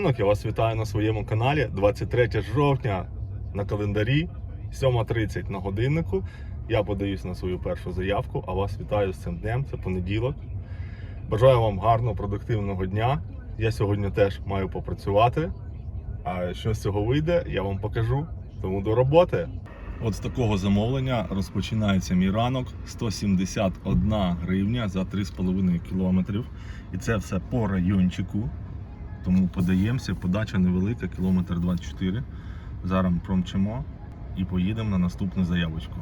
Ранок, я вас вітаю на своєму каналі. 23 жовтня на календарі, 7.30 на годиннику. Я подаюсь на свою першу заявку, а вас вітаю з цим днем. Це понеділок. Бажаю вам гарного, продуктивного дня. Я сьогодні теж маю попрацювати. А що з цього вийде, я вам покажу. Тому до роботи. От з такого замовлення розпочинається мій ранок 171 гривня за 3,5 кілометрів. І це все по райончику. Тому подаємося, подача невелика, кілометр 24. Зараз промчимо і поїдемо на наступну заявочку.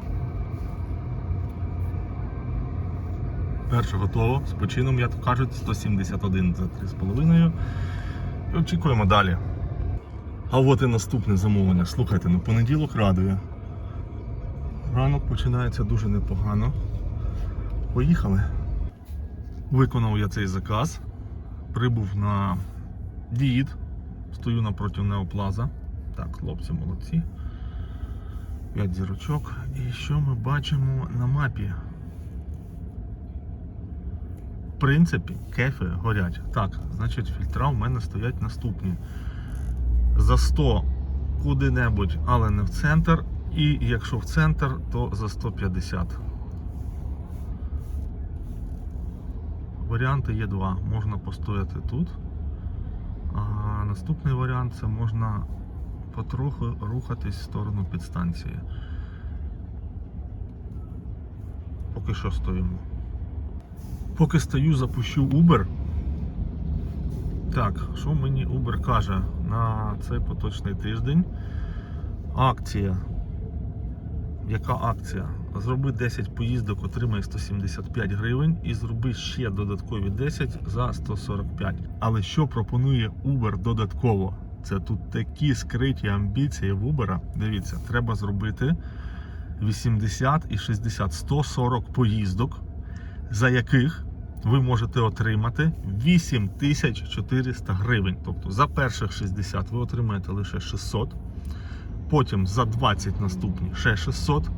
Перше готово. З почином, як кажуть, 171 за 3,5. І очікуємо далі. А от і наступне замовлення. Слухайте, ну понеділок радує. Ранок починається дуже непогано. Поїхали. Виконав я цей заказ. Прибув на Діїд. Стою напроти Неоплаза. Так, хлопці молодці. 5 зірочок. І що ми бачимо на мапі? В принципі, кефи горять. Так, значить, фільтра в мене стоять наступні. За 100 куди-небудь, але не в центр. І якщо в центр, то за 150. Варіанти є два. Можна постояти тут. Наступний варіант це можна потроху рухатись в сторону підстанції. Поки що стоїмо. Поки стою, запущу Uber. Так, що мені Uber каже на цей поточний тиждень? Акція. Яка акція? Зроби 10 поїздок, отримай 175 гривень і зроби ще додаткові 10 за 145. Але що пропонує Uber додатково? Це тут такі скриті амбіції в Uber. Дивіться, треба зробити 80 і 60 140 поїздок, за яких ви можете отримати 8400 гривень. Тобто за перших 60 ви отримаєте лише 600. Потім за 20 наступні ще 600.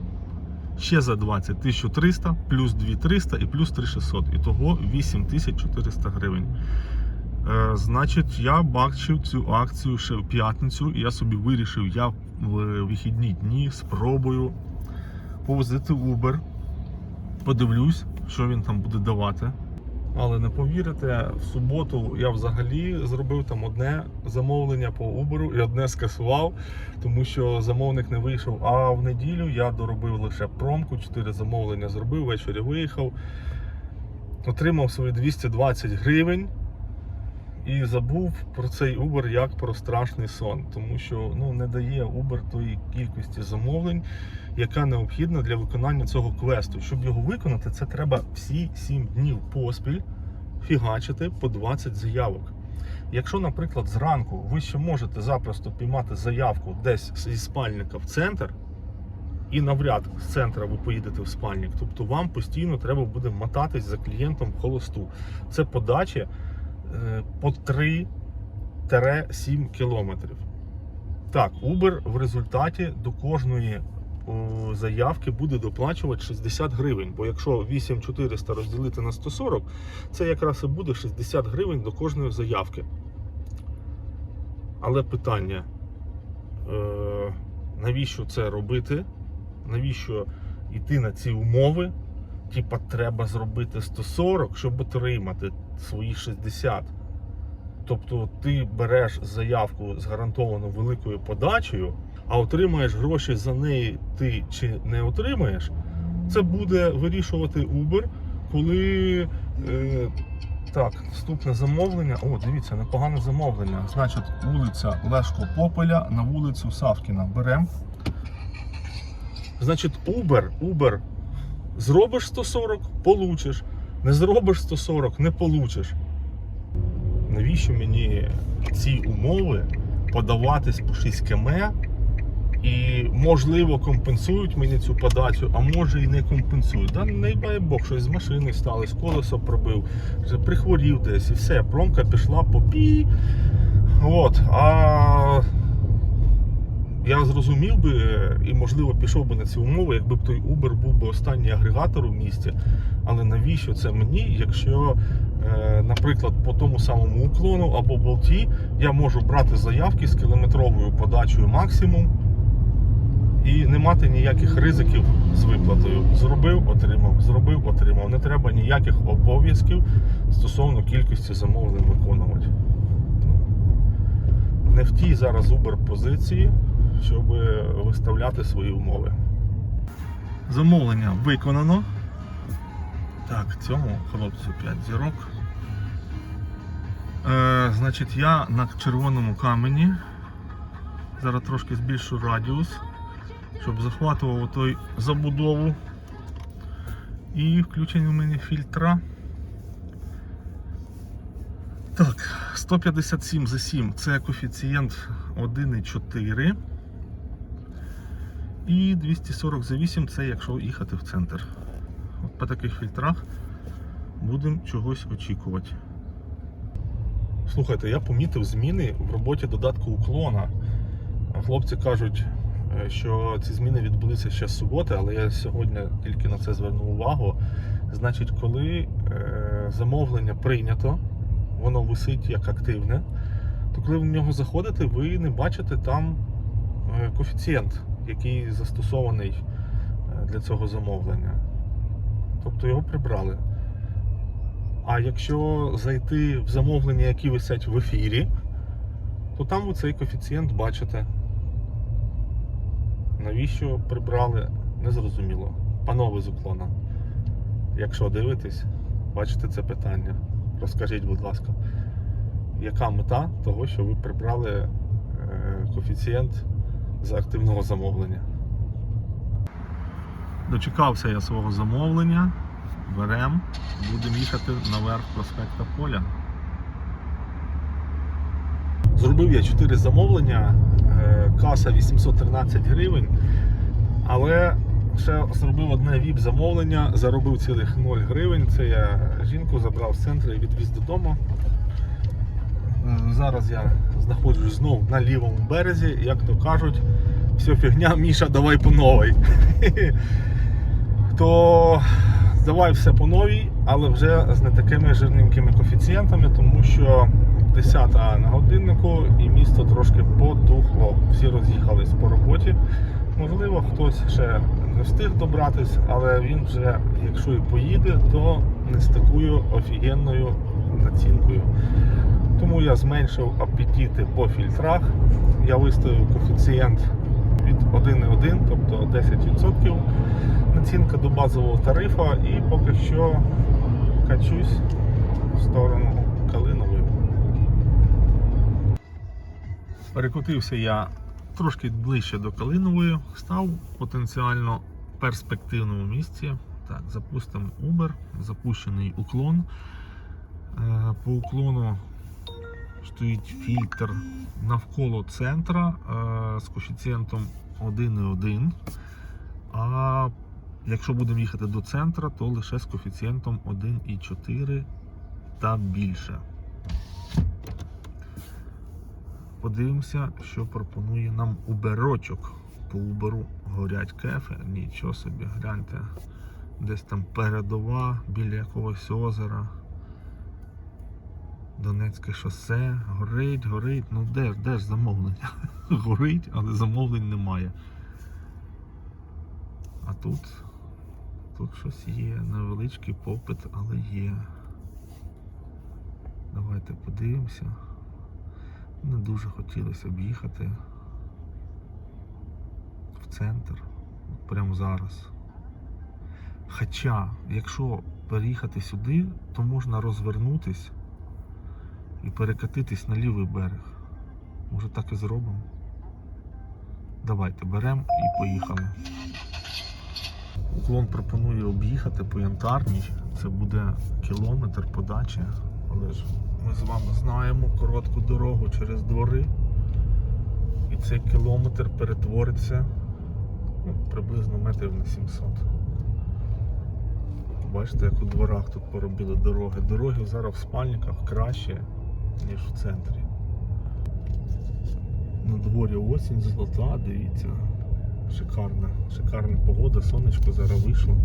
Ще за 20 1300, плюс 2300 і плюс 3600. Ітого 8400 гривень. Е, значить, я бачив цю акцію ще в п'ятницю, і я собі вирішив, я в вихідні дні спробую повозити Uber. Подивлюсь, що він там буде давати. Але не повірите, в суботу я взагалі зробив там одне замовлення по Uber і одне скасував, тому що замовник не вийшов. А в неділю я доробив лише промку, 4 замовлення зробив, ввечері виїхав, отримав свої 220 гривень. І забув про цей Uber як про страшний сон, тому що ну, не дає Uber тої кількості замовлень, яка необхідна для виконання цього квесту. Щоб його виконати, це треба всі 7 днів поспіль фігачити по 20 заявок. Якщо, наприклад, зранку ви ще можете запросто піймати заявку десь зі спальника в центр, і навряд з центра ви поїдете в спальник, тобто вам постійно треба буде мотатись за клієнтом в холосту. Це подачі е, по 3-7 кілометрів. Так, Uber в результаті до кожної заявки буде доплачувати 60 гривень. Бо якщо 8400 розділити на 140, це якраз і буде 60 гривень до кожної заявки. Але питання, е, навіщо це робити? Навіщо йти на ці умови? Типа, треба зробити 140, щоб отримати свої 60. Тобто ти береш заявку з гарантовано великою подачею, а отримаєш гроші за неї ти чи не отримаєш, це буде вирішувати Uber, коли. Е, так, наступне замовлення. О, дивіться, непогане замовлення. Значить, вулиця Лешко Попеля на вулицю Савкіна. Беремо. Значить, Uber, Uber. Зробиш 140, получиш. Не зробиш 140, не получиш. Навіщо мені ці умови подаватись по 6 км і, можливо, компенсують мені цю подачу, а може і не компенсують. Да не дай Бог, щось з машини сталося, колесо пробив, вже прихворів десь і все, промка пішла по пі. От, а я зрозумів би і, можливо, пішов би на ці умови, якби б той Uber був би останній агрегатор у місті. Але навіщо це мені, якщо е, наприклад, по тому самому уклону або болті, я можу брати заявки з кілометровою подачею максимум і не мати ніяких ризиків з виплатою. Зробив, отримав, зробив, отримав. Не треба ніяких обов'язків стосовно кількості замовлень виконувати. Не в тій зараз Uber позиції, щоб виставляти свої умови. Замовлення виконано. Так, цьому хлопцю 5 зірок. Е, значить, я на червоному камені. Зараз трошки збільшу радіус, щоб захватував той забудову. І включені у мене фільтра. Так, 157 за 7 це коефіцієнт 1,4. І 240 за 8 це якщо їхати в центр. От по таких фільтрах будемо чогось очікувати. Слухайте, я помітив зміни в роботі додатку уклона. Хлопці кажуть, е, що ці зміни відбулися ще з суботи, але я сьогодні тільки на це звернув увагу. Значить, коли е, замовлення прийнято, воно висить як активне, то коли в нього заходите, ви не бачите там е, коефіцієнт, який застосований е, для цього замовлення. Тобто його прибрали. А якщо зайти в замовлення, які висять в ефірі, то там ви цей коефіцієнт бачите. Навіщо прибрали, незрозуміло. Панове з уклона. Якщо дивитесь, бачите це питання. Розкажіть, будь ласка, яка мета того, що ви прибрали е, коефіцієнт за активного замовлення? Дочекався я свого замовлення. Берем, будемо їхати наверх проспекта Поля. Зробив я 4 замовлення, е, каса 813 гривень, але ще зробив одне віп замовлення, заробив цілих 0 гривень. Це я жінку забрав з центру і відвіз додому. Зараз я знаходжусь знов на лівому березі, як то кажуть, все фігня, Міша, давай по новій. То давай все по новій, але вже з не такими жирненькими коефіцієнтами, тому що 10 на годиннику і місто трошки подухло. Всі роз'їхались по роботі. Можливо, хтось ще не встиг добратись, але він вже, якщо і поїде, то не з такою офігенною націнкою. Тому я зменшив апетити по фільтрах. Я виставив коефіцієнт від 1,1, тобто 10% націнка до базового тарифа і поки що качусь в сторону Калинової. Перекотився я трошки ближче до Калинової, став потенціально перспективному місці. Так, запустимо Uber, запущений уклон. Е, По уклону стоїть фільтр навколо центра е, з коефіцієнтом 1,1. А якщо будемо їхати до центра, то лише з коефіцієнтом 1,4 та більше. Подивимося, що пропонує нам уберочок. По уберу горять кефи, нічого собі, гляньте. Десь там передова біля якогось озера. Донецьке шосе, горить, горить. Ну де ж, де ж замовлення? Горить, але замовлень немає. А тут, тут щось є, невеличкий попит, але є. Давайте подивимося. Не дуже хотілося б їхати в центр прямо зараз. Хоча, якщо переїхати сюди, то можна розвернутись і перекатитись на лівий берег. Може так і зробимо? Давайте беремо і поїхали. Уклон пропонує об'їхати по янтарній. Це буде кілометр подачі. Але ж ми з вами знаємо коротку дорогу через двори. І цей кілометр перетвориться ну, приблизно метрів на 700. Бачите, як у дворах тут поробили дороги. Дороги зараз в спальниках краще, ніж в центрі. На дворі осінь золота, дивіться. Шикарна, шикарна погода, сонечко зараз вийшло.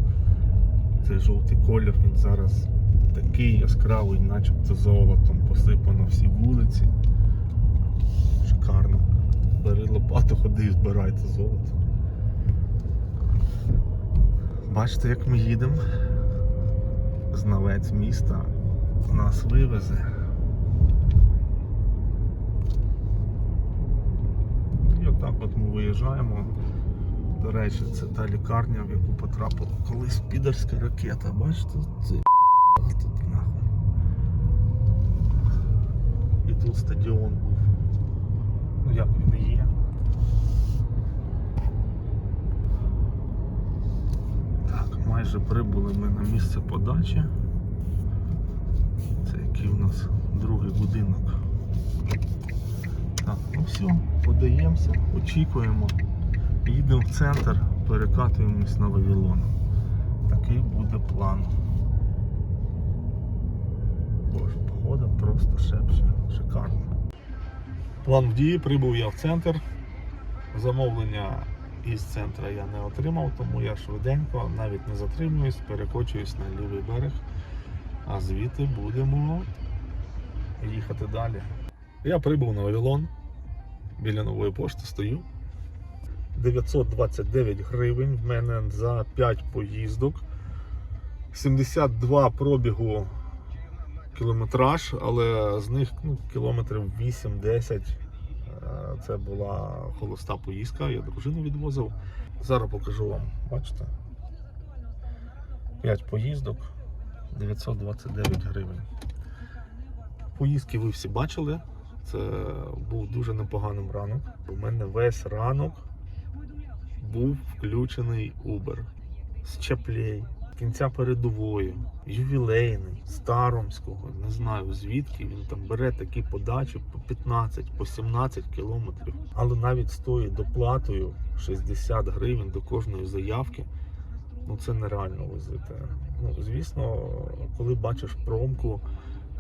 Цей жовтий колір він зараз такий яскравий, начебто золотом посипано всі вулиці. Шикарно. Бери лопату, ходи і збирай це золото. Бачите, як ми їдемо. Знавець міста нас вивезе. І отак от ми виїжджаємо. До речі, це та лікарня, в яку потрапила колись підерська ракета. Бачите, це тут нахуй. І тут стадіон був. Ну як він і є. Так, майже прибули ми на місце подачі. Це який у нас другий будинок. Так, ну все, подаємося, очікуємо. Їдемо в центр, перекатуємось на Вавилон. Такий буде план. Боже, погода просто шепче. Шикарно. План в дії, прибув я в центр. Замовлення із центра я не отримав, тому я швиденько, навіть не затримуюсь, перекочуюсь на лівий берег, а звідти будемо їхати далі. Я прибув на Вавилон. Біля нової пошти стою. 929 гривень в мене за 5 поїздок. 72 пробігу кілометраж, але з них ну, кілометрів 8-10 е, це була холоста поїздка, я дружину відвозив. Зараз покажу вам, бачите? 5 поїздок, 929 гривень. Поїздки ви всі бачили. Це був дуже непоганим ранок. У мене весь ранок був включений Uber з Чаплей, кінця передової, ювілейний, Старомського, не знаю звідки він там бере такі подачі по 15, по 17 кілометрів. Але навіть з тою доплатою 60 гривень до кожної заявки, ну це нереально возити. Ну, звісно, коли бачиш промку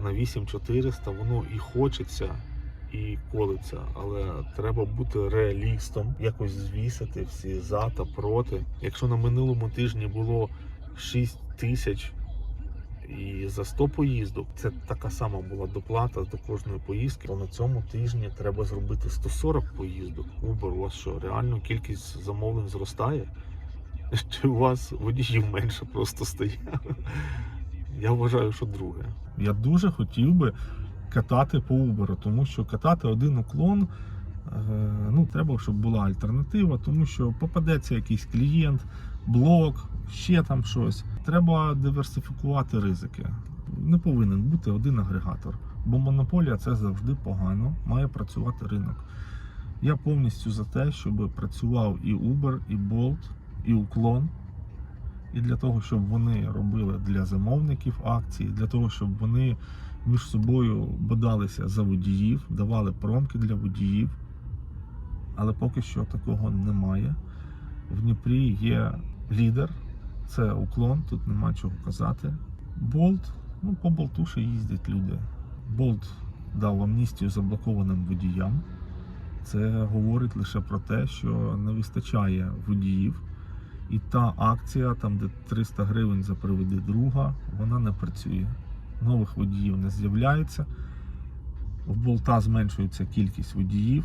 на 8400, воно і хочеться і колиться, але треба бути реалістом, якось звісити всі за та проти. Якщо на минулому тижні було 6 тисяч і за 100 поїздок, це така сама була доплата до кожної поїздки. То на цьому тижні треба зробити 140 поїздок. Uber, у вас що, реально кількість замовлень зростає? Чи у вас водіїв менше просто стає? Я вважаю, що друге. Я дуже хотів би катати по Uber, тому що катати один уклон. е, Ну, треба, щоб була альтернатива, тому що попадеться якийсь клієнт, блок, ще там щось. Треба диверсифікувати ризики. Не повинен бути один агрегатор, бо монополія це завжди погано, має працювати ринок. Я повністю за те, щоб працював і Uber, і Bolt, і уклон. І для того, щоб вони робили для замовників акції, для того, щоб вони між собою бодалися за водіїв, давали промки для водіїв. Але поки що такого немає. В Дніпрі є лідер, це уклон, тут нема чого казати. Болт, ну по болту ще їздять люди. Болт дав амністію заблокованим водіям. Це говорить лише про те, що не вистачає водіїв. І та акція, там де 300 гривень за приведи друга, вона не працює. Нових водіїв не з'являється. В болта зменшується кількість водіїв,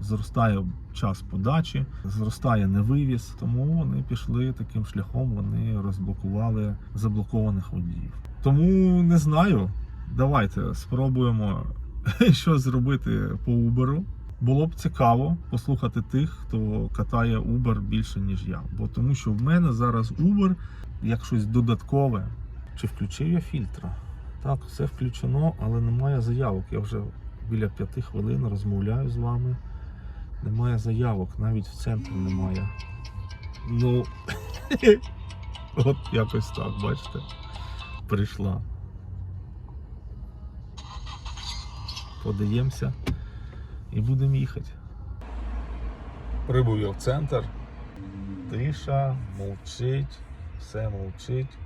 зростає час подачі, зростає невивіз. Тому вони пішли таким шляхом, вони розблокували заблокованих водіїв. Тому не знаю. Давайте спробуємо щось зробити по Uber. Було б цікаво послухати тих, хто катає Uber більше, ніж я. Бо тому що в мене зараз Uber як щось додаткове. Чи включив я фільтра? Так, все включено, але немає заявок. Я вже біля п'яти хвилин розмовляю з вами. Немає заявок, навіть в центрі немає. Ну, от якось так, бачите. Прийшла. Подаємося і будемо їхати. Прибув я в центр. Тиша, мовчить, все мовчить.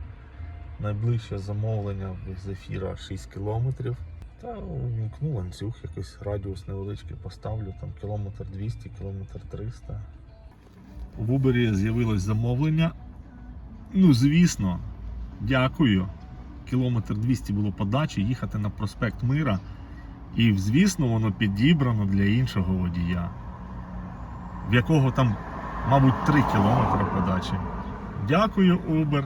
Найближче замовлення з ефіра 6 кілометрів. Та вмкну ланцюг, якийсь радіус невеличкий поставлю, там кілометр 200, кілометр 300. В Убері з'явилось замовлення. Ну, звісно, дякую. кілометр 200 було подачі, їхати на проспект Мира. І, звісно, воно підібрано для іншого водія, в якого там, мабуть, 3 кілометри подачі. Дякую, Uber.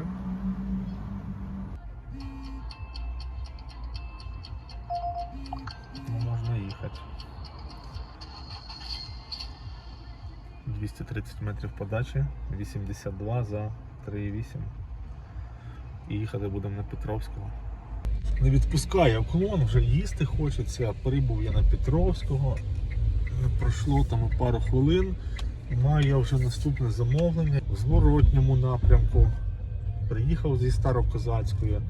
230 метрів подачі, 82 за 3,8. І їхати будемо на Петровського. Не відпускає вклон, вже їсти хочеться. Прибув я на Петровського. Не пройшло там пару хвилин. Маю я вже наступне замовлення в зворотньому напрямку. Приїхав зі Старокозацької.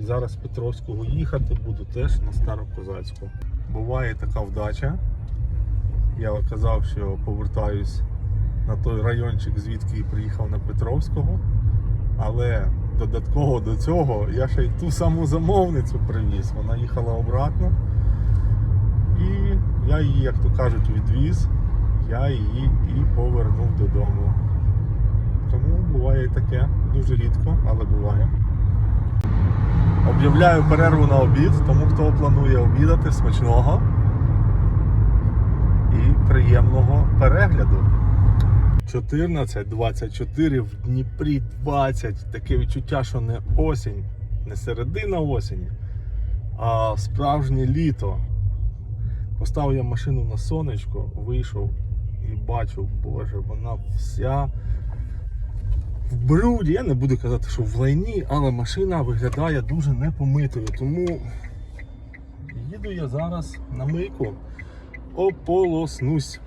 Зараз Петровського їхати буду теж на Старокозацьку. Буває така вдача. Я казав, що повертаюсь на той райончик, звідки приїхав на Петровського. Але додатково до цього я ще й ту саму замовницю привіз. Вона їхала обратно. І я її, як то кажуть, відвіз, я її і повернув додому. Тому буває і таке, дуже рідко, але буває. Об'являю перерву на обід, тому хто планує обідати смачного і приємного перегляду. 14-24 в Дніпрі 20. Таке відчуття, що не осінь, не середина осені, а справжнє літо. Поставив я машину на сонечко, вийшов і бачу, боже, вона вся в бруді. Я не буду казати, що в лайні, але машина виглядає дуже непомитою. Тому їду я зараз на мийку, ополоснусь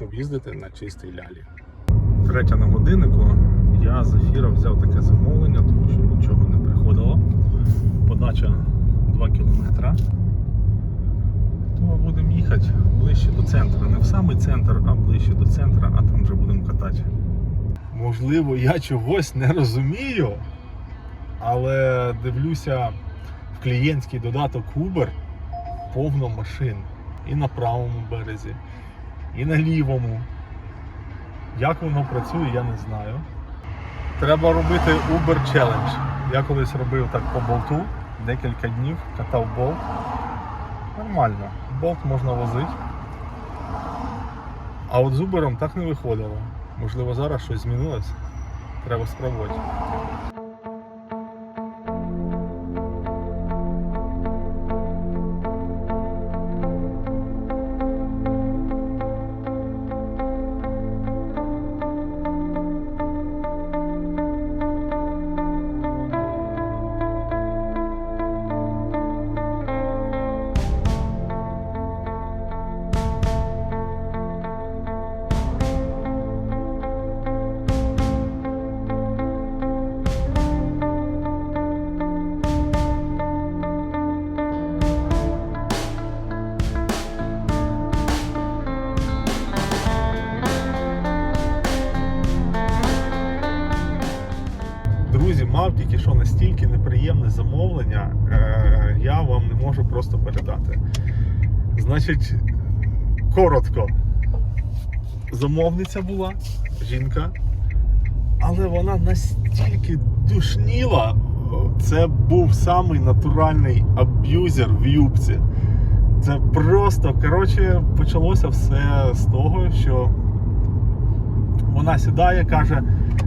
щоб їздити на чистій лялі. Третя на годиннику. Я з ефіра взяв таке замовлення, тому що нічого не приходило. Подача 2 кілометри. Тому будемо їхати ближче до центру. Не в самий центр, а ближче до центру, а там вже будемо катати. Можливо, я чогось не розумію, але дивлюся в клієнтський додаток Uber повно машин. І на правому березі, і на лівому. Як воно працює, я не знаю. Треба робити Uber Challenge. Я колись робив так по болту, декілька днів катав болт. Нормально. Болт можна возити. А от з Uber так не виходило. Можливо, зараз щось змінилось. Треба спробувати. Просто передати. Значить, коротко. Замовниця була, жінка, але вона настільки душніла, це був самий натуральний аб'юзер в юбці. Це просто, коротше, почалося все з того, що вона сідає, каже.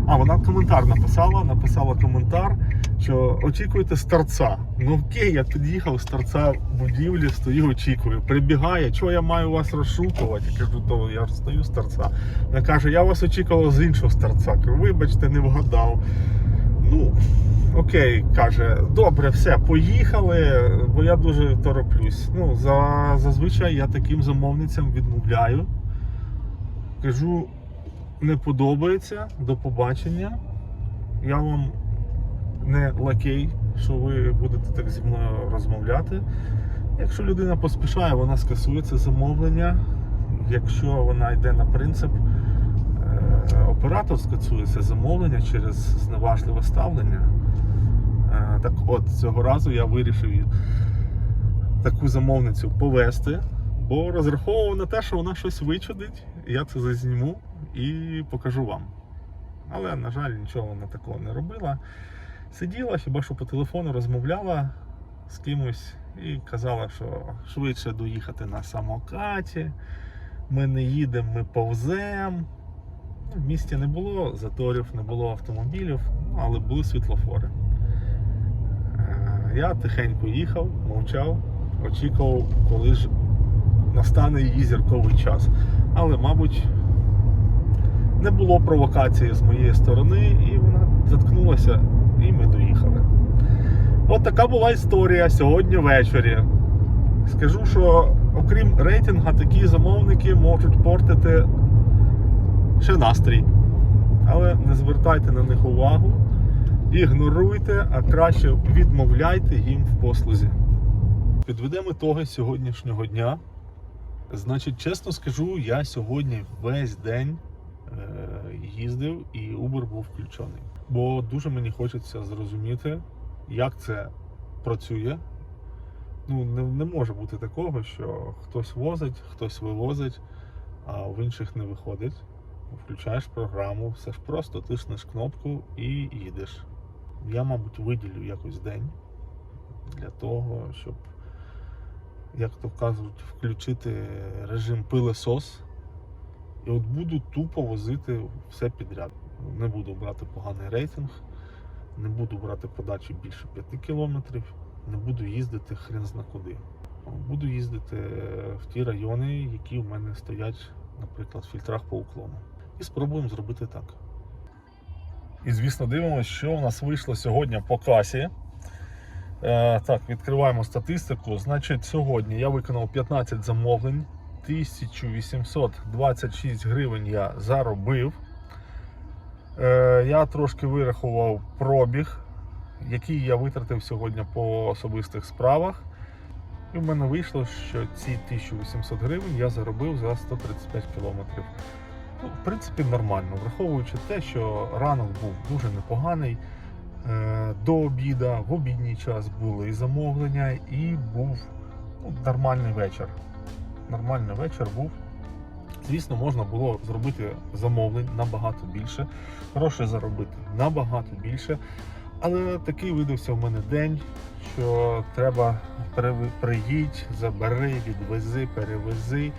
А, вона коментар написала, написала коментар, що очікуєте з. Ну окей, я під'їхав з торця будівлі, стою, очікую. Прибігає, що я маю вас розшукувати? Я кажу, то я стою з торця. Вона каже, я вас очікував з іншого з торця. Кажу, вибачте, не вгадав. Ну, окей, каже, добре, все, поїхали, бо я дуже тороплюсь. Ну, за, зазвичай я таким замовницям відмовляю. Кажу, не подобається, до побачення. Я вам не лакей, що ви будете так зі мною розмовляти. Якщо людина поспішає, вона скасує це замовлення. Якщо вона йде на принцип, е, оператор скасує це замовлення через зневажливе ставлення. Е, Так от, цього разу я вирішив таку замовницю повести, бо розраховував на те, що вона щось вичудить, я це зазніму і покажу вам. Але, на жаль, нічого вона такого не робила. Сиділа, хіба що по телефону розмовляла з кимось і казала, що швидше доїхати на самокаті. Ми не їдемо, ми повземо. Ну, В місті не було заторів, не було автомобілів, ну, але були світлофори. Е, Я тихенько їхав, мовчав, очікував, коли ж настане її зірковий час. Але, мабуть, не було провокації з моєї сторони, і вона заткнулася, і ми доїхали. От така була історія сьогодні ввечері. Скажу, що окрім рейтинга, такі замовники можуть портити ще настрій. Але не звертайте на них увагу, ігноруйте, а краще відмовляйте їм в послузі. Підведемо ітоги сьогоднішнього дня. Значить, чесно скажу, я сьогодні весь день е, їздив і Uber був включений. Бо дуже мені хочеться зрозуміти, як це працює. Ну, не, не може бути такого, що хтось возить, хтось вивозить, а в інших не виходить. Включаєш програму, все ж просто тиснеш кнопку і їдеш. Я, мабуть, виділю якось день для того, щоб, як то кажуть, включити режим пилесос. І от буду тупо возити все підряд. Не буду брати поганий рейтинг, не буду брати подачі більше 5 кілометрів, не буду їздити хрен зна куди. Буду їздити в ті райони, які в мене стоять, наприклад, в фільтрах по уклону. І спробуємо зробити так. І, звісно, дивимося, що у нас вийшло сьогодні по касі. Е, так, відкриваємо статистику. Значить, сьогодні я виконав 15 замовлень, 1826 гривень я заробив. Е, я трошки вирахував пробіг, який я витратив сьогодні по особистих справах. І в мене вийшло, що ці 1800 гривень я заробив за 135 кілометрів. Ну, в принципі, нормально, враховуючи те, що ранок був дуже непоганий. Е, До обіда, в обідній час були замовлення, і був ну, нормальний вечір. Нормальний вечір був. Звісно, можна було зробити замовлень набагато більше, грошей заробити набагато більше. Але такий видався в мене день, що треба приїдь, забери, відвези, перевези,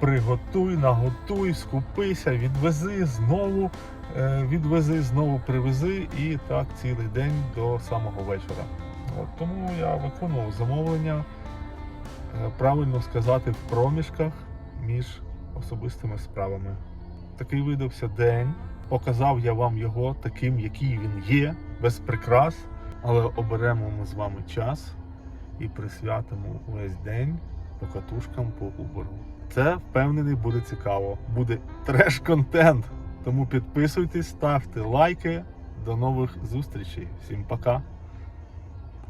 приготуй, наготуй, скупися, відвези знову, е, відвези, знову привези і так цілий день до самого вечора. От, тому я виконував замовлення, е, правильно сказати, в проміжках між особистими справами. Такий видався день. Показав я вам його таким, який він є, без прикрас. Але оберемо ми з вами час і присвятимо весь день покатушкам по Uber. Це впевнений буде цікаво. Буде треш-контент. Тому підписуйтесь, ставте лайки. До нових зустрічей. Всім пока!